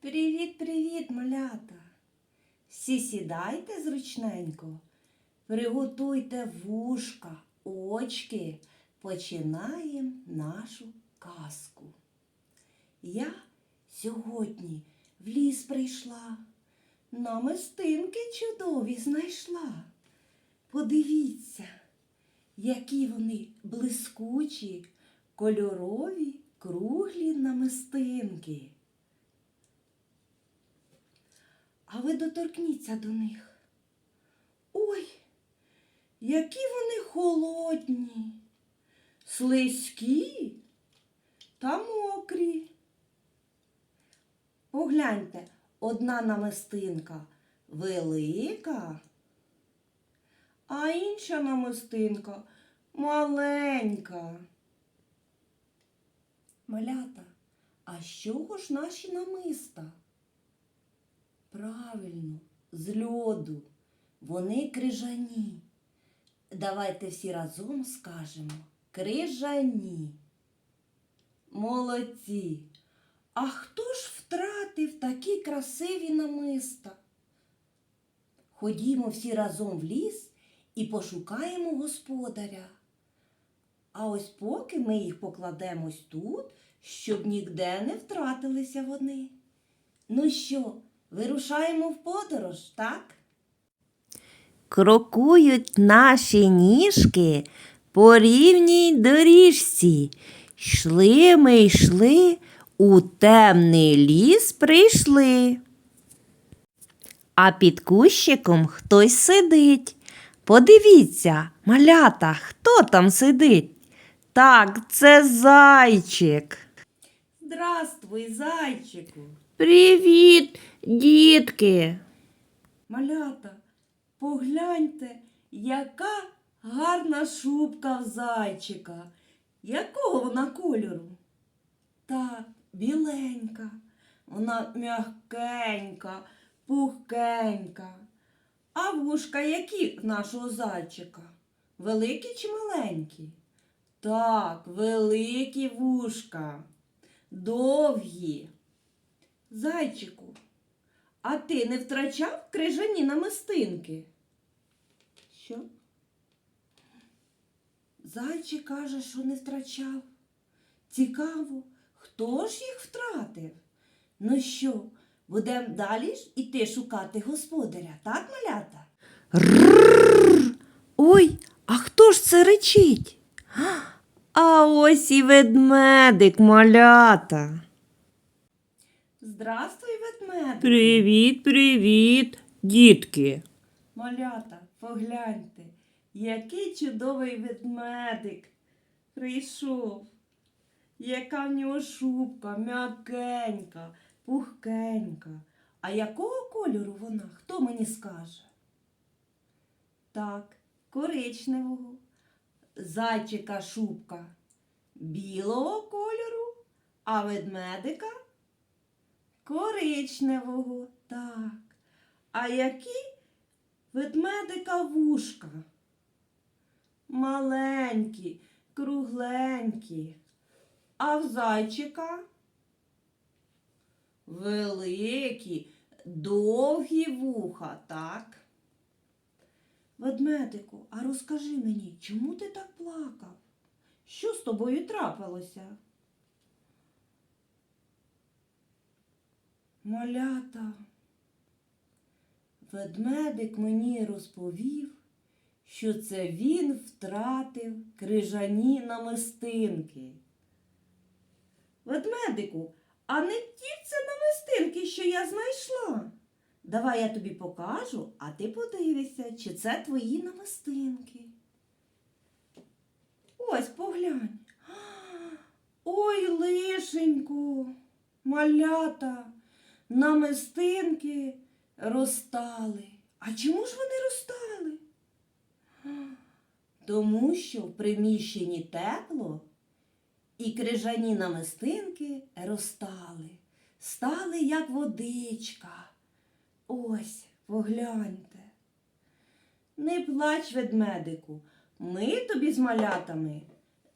Привіт-привіт, малята! Всі сідайте зручненько, приготуйте вушка, очки, починаємо нашу казку. Я сьогодні в ліс прийшла, намистинки чудові знайшла. Подивіться, які вони блискучі, кольорові, круглі намистинки. А ви доторкніться до них. Ой, які вони холодні, слизькі та мокрі. Погляньте, одна намистинка велика, а інша намистинка маленька. Малята, а з чого ж наші намиста? Правильно, з льоду. Вони крижані. Давайте всі разом скажемо крижані. Молодці. А хто ж втратив такі красиві намиста? Ходімо всі разом в ліс і пошукаємо господаря. А ось поки ми їх покладемо ось тут, щоб ніде не втратилися вони. Ну що, вирушаємо в подорож, так? Крокують наші ніжки по рівній доріжці. Йшли ми йшли, у темний ліс прийшли. А під кущиком хтось сидить. Подивіться, малята, хто там сидить? Так, це зайчик. Здравствуй, зайчику. Привіт, дітки. Малята, погляньте, яка гарна шубка в зайчика. Якого вона кольору? Так, біленька. Вона м'якенька, пухкенька. А вушка які нашого зайчика? Великі чи маленькі? Так, великі вушка, довгі. Зайчику, а ти не втрачав крижані намистинки? Що? Зайчик каже, що не втрачав. Цікаво, хто ж їх втратив? Ну що, будемо далі ж іти шукати господаря, так, малята? Рррр. Ой, а хто ж це речить? А ось і ведмедик малята. Здравствуй, ведмедик. Привіт, привіт, дітки. Малята, погляньте, який чудовий ведмедик прийшов. Яка в нього шубка, м'якенька, пухкенька. А якого кольору вона? Хто мені скаже? Так, коричневого. Зайчика шубка білого кольору, а ведмедика коричневого. Так. А які ведмедика вушка? Маленькі, кругленькі. А в зайчика великі, довгі вуха, так? Ведмедику, а розкажи мені, чому ти так плакав? Що з тобою трапилося? Малята. Ведмедик мені розповів, що це він втратив крижані намистинки. Ведмедику, а не ті це намистинки, що я знайшла. Давай я тобі покажу, а ти подивишся, чи це твої намистинки. Ось поглянь. Ой, лишенько, малята, намистинки розтали. А чому ж вони розтали? Тому що в приміщенні тепло і крижані намистинки розтали, стали як водичка. Ось, погляньте. Не плач, ведмедику, ми тобі з малятами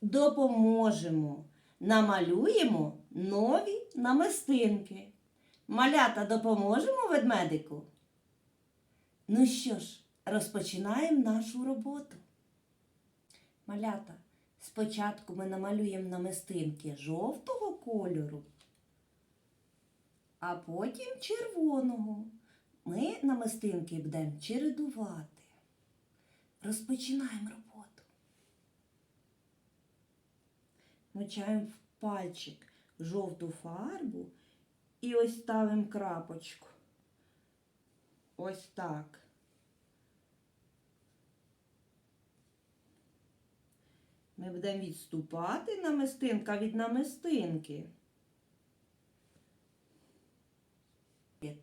допоможемо, намалюємо нові намистинки. Малята допоможемо ведмедику? Ну що ж, розпочинаємо нашу роботу. Малята, спочатку ми намалюємо намистинки жовтого кольору, а потім червоного. Ми намистинки будемо чередувати. Розпочинаємо роботу. Мочаємо в пальчик жовту фарбу і ось ставимо крапочку. Ось так. Ми будемо відступати намистинка від намистинки.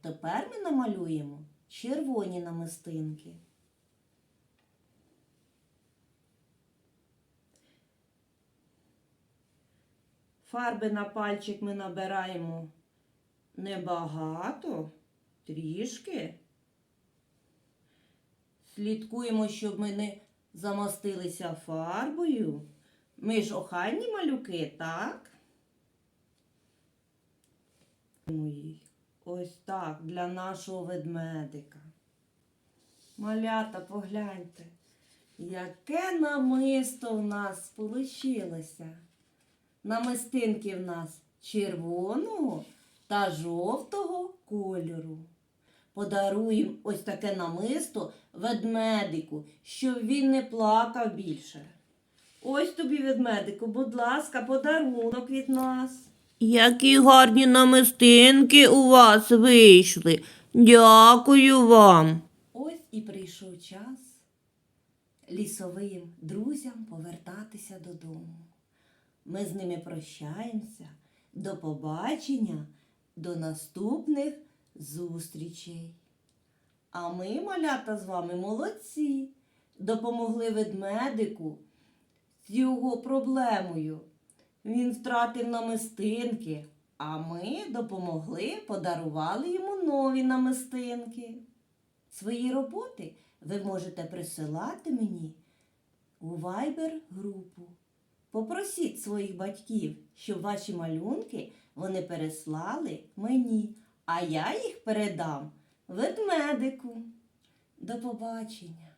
Тепер ми намалюємо червоні намистинки. Фарби на пальчик ми набираємо небагато, трішки. Слідкуємо, щоб ми не замастилися фарбою. Ми ж охайні малюки, так? Ось так, для нашого ведмедика. Малята, погляньте, яке намисто в нас получилося. Намистинки в нас червоного та жовтого кольору. Подаруємо ось таке намисто ведмедику, щоб він не плакав більше. Ось тобі, ведмедику, будь ласка, подарунок від нас. Які гарні намистинки у вас вийшли. Дякую вам. Ось і прийшов час лісовим друзям повертатися додому. Ми з ними прощаємося. До побачення, до наступних зустрічей. А ми, малята, з вами молодці, допомогли ведмедику з його проблемою. Він втратив намистинки, а ми допомогли, подарували йому нові намистинки. Свої роботи ви можете присилати мені у Viber групу. Попросіть своїх батьків, щоб ваші малюнки вони переслали мені, а я їх передам ведмедику. До побачення!